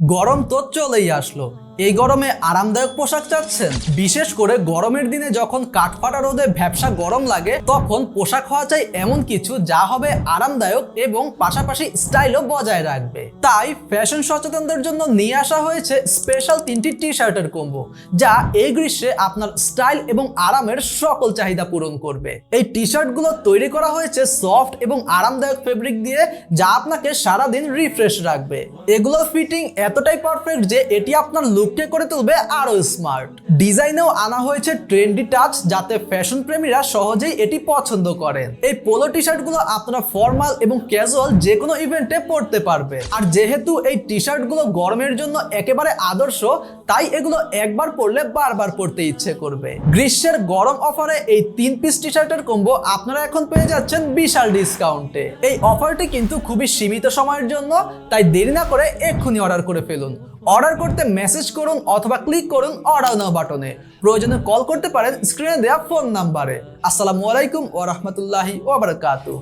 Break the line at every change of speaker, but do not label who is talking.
গরম তো চলেই আসলো। এই গরমে আরামদায়ক পোশাক চাচ্ছেন। বিশেষ করে গরমের দিনে যখন কাঠফাটা রোদে ভ্যাবসা গরম লাগে, তখন পোশাক হওয়া চাই এমন কিছু যা হবে আরামদায়ক এবং পাশাপাশি স্টাইলও বজায় রাখবে। তাই ফ্যাশন সচেতনদের জন্য নিয়ে আসা হয়েছে স্পেশাল তিনটি টি শার্টের কম্বো, যা এই গ্রীষ্মে আপনার স্টাইল এবং আরামের সকল চাহিদা পূরণ করবে। এই টি শার্টগুলো তৈরি করা হয়েছে সফট এবং আরামদায়ক ফেব্রিক দিয়ে, যা আপনাকে সারাদিন রিফ্রেশ রাখবে। এগুলোর ফিটিং এতটাই পারফেক্ট যে এটি আপনার লুককে করে তুলবে আরও স্মার্ট ডিজাইনেও আনা হয়েছে ট্রেন্ডি টাচ যাতে ফ্যাশন প্রেমীরা সহজেই এটি পছন্দ করেন। এই পোলো টি শার্টগুলো আপনারা ফর্মাল এবং ক্যাজুয়াল যে কোনো ইভেন্টে পরতে পারবে। আর যেহেতু এই টি শার্টগুলো গরমের জন্য একেবারে আদর্শ, তাই এগুলো একবার পরলে বারবার পরতে ইচ্ছে করবে। গ্রীষ্মের গরম অফারে এই তিন পিস টি শার্টের কম্বো আপনারা এখন পেয়ে যাচ্ছেন বিশাল ডিসকাউন্টে এই অফারটি কিন্তু খুবই সীমিত সময়ের জন্য, তাই দেরি না করে এক্ষুনি অর্ডার করে ফেলুন। অর্ডার করতে মেসেজ করুন অথবা ক্লিক করুন অর্ডার নাও বাটনে প্রয়োজনে কল করতে পারেন স্ক্রিনে দেওয়া ফোন নাম্বারে আসসালামু আলাইকুম ওয়া রাহমাতুল্লাহি ওয়া বারাকাতুহু।